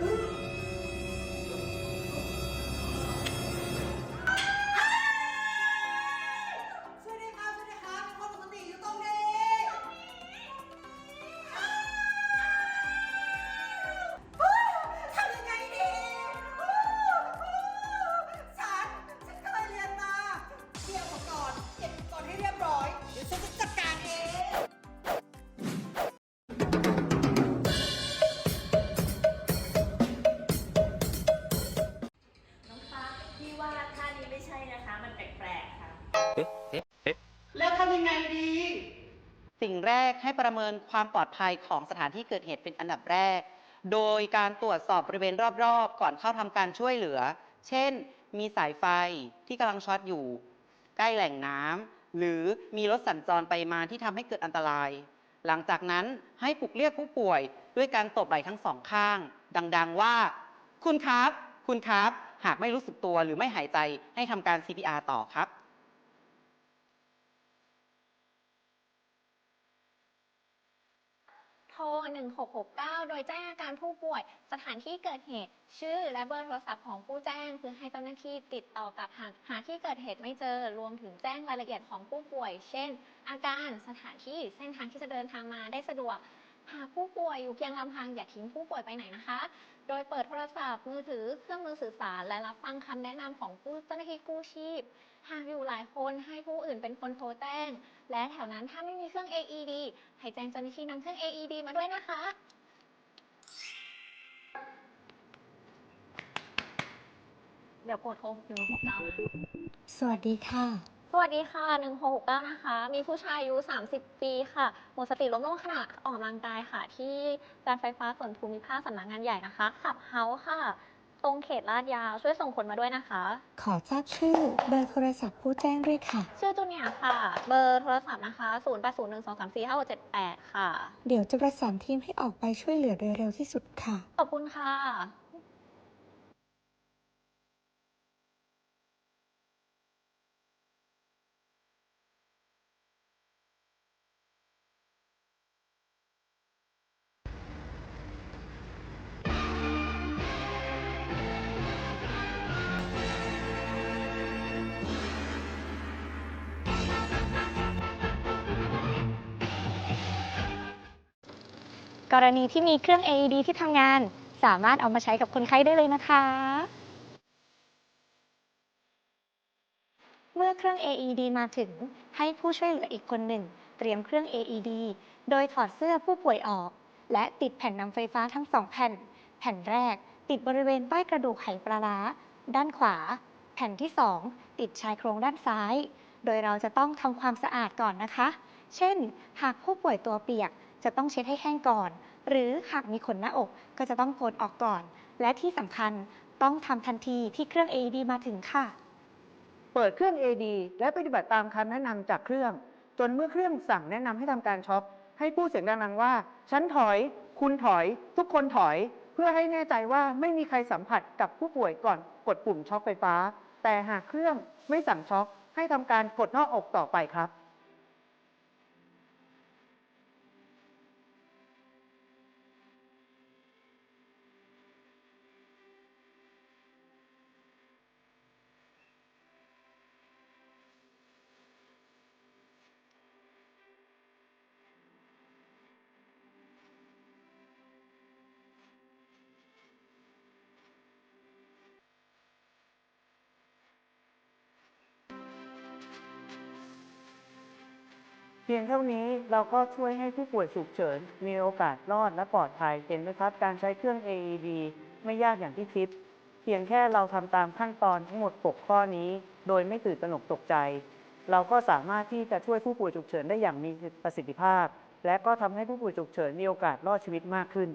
うん。 สิ่งแรกให้ประเมินความปลอดภัยของสถานที่เกิดเหตุเป็นอันดับแรก โดยการตรวจสอบบริเวณรอบๆ ก่อนเข้าทำการช่วยเหลือ เช่น มีสายไฟที่กำลังช็อตอยู่ ใกล้แหล่งน้ำหรือมีรถสัญจรไปมาที่ทำให้เกิดอันตราย หลังจากนั้นให้ปลุกเรียกผู้ป่วยด้วยการตบไหล่ทั้งสองข้าง ดัง ๆ ว่า คุณครับ คุณครับ หากไม่รู้สึกตัวหรือไม่หายใจให้ทำการ CPR ต่อครับ โทร 1669 โดยแจ้งอาการผู้ป่วย สถานที่เกิดเหตุ ชื่อและเบอร์โทรศัพท์ของผู้แจ้งเพื่อให้เจ้าหน้าที่ติดต่อกับหากหาที่เกิดเหตุไม่เจอ รวมถึงแจ้งรายละเอียดของผู้ป่วย เช่น อาการ สถานที่ เส้นทางที่จะเดินทางมาได้สะดวก หากผู้ป่วยอยู่เพียงลำพังอย่าทิ้งผู้ป่วยไปไหนนะคะ โดยเปิดโทรศัพท์มือถือเครื่องมือสื่อสาร และรับฟังคำแนะนำของผู้เจ้าหน้าที่กู้ชีพ หากอยู่หลายคนให้ผู้อื่นเป็นคนโทรแจ้ง และแถวนั้นถ้าไม่มีเครื่อง AED ให้แจ้งเจ้าหน้าที่นำเครื่อง AED มาด้วยนะคะเดี๋ยวกดโทรหนึ่งหกเก้าสวัสดีค่ะ สวัสดีค่ะหนึ่งหกเก้านะคะ มีผู้ชายอายุ 30 ปีค่ะ หมดสติล้มลงขณะออกกำลังกายค่ะ ที่การไฟฟ้าส่วนภูมิภาคสำนักงานใหญ่นะคะ ขับเฮาส์ค่ะ ตรงเขตลาดยาว ช่วยส่งคนมาด้วยนะคะ ขอทราบชื่อเบอร์โทรศัพท์ผู้แจ้งด้วยค่ะ ชื่อจูเนียร์ค่ะ เบอร์โทรศัพท์นะคะ 0 8 0 1 2 3 4 5 6 7 8 ค่ะ เดี๋ยวจะประสานทีมให้ออกไปช่วยเหลือโดยเร็วที่สุดค่ะ ขอบคุณค่ะ กรณีที่มีเครื่อง AED ที่ทำงาน สามารถเอามาใช้กับคนไข้ได้เลยนะคะ เมื่อเครื่อง AED มาถึง ให้ผู้ช่วยเหลืออีกคนหนึ่ง เตรียมเครื่อง AED โดยถอดเสื้อผู้ป่วยออก และติดแผ่นนำไฟฟ้าทั้งสองแผ่น แผ่นแรก ติดบริเวณใต้กระดูกไหปลาร้าด้านขวา แผ่นที่สองติดชายโครงด้านซ้าย โดยเราจะต้องทำความสะอาดก่อนนะคะ เช่น หากผู้ป่วยตัวเปียก จะต้องเช็ดให้แห้งก่อน หรือหากมีขนหน้าอกก็จะต้องโกนออกก่อน และที่สำคัญต้องทำทันทีที่เครื่อง AED มาถึงค่ะ เปิดเครื่อง AD และปฏิบัติตามคำแนะนำจากเครื่อง จนเมื่อเครื่องสั่งแนะนำให้ทำการช็อคให้พูดเสียงดังๆว่า ฉันถอย คุณถอย ทุกคนถอย เพื่อให้แน่ใจว่าไม่มีใครสัมผัสกับผู้ป่วยก่อนกดปุ่มช็อคไฟฟ้า แต่หากเครื่องไม่สั่งช็อคให้ทำการกดหน้าอกต่อไปครับ พียงเท่านี้เราก็ช่วยให้ผู้ป่วยฉุกเฉิน มีโอกาสรอดและปลอดภัยเห็นไหมครับ การใช้เครื่อง AED ไม่ยากอย่างที่คิด เพียงแค่เราทำตามขั้นตอนทั้งหมด 6 ข้อนี้ โดยไม่ตื่นตระหนกตกใจ เราก็สามารถที่จะช่วยผู้ป่วยฉุกเฉินได้อย่างมีประสิทธิภาพ และก็ทำให้ผู้ป่วยฉุกเฉินมีโอกาสรอดชีวิตมากขึ้น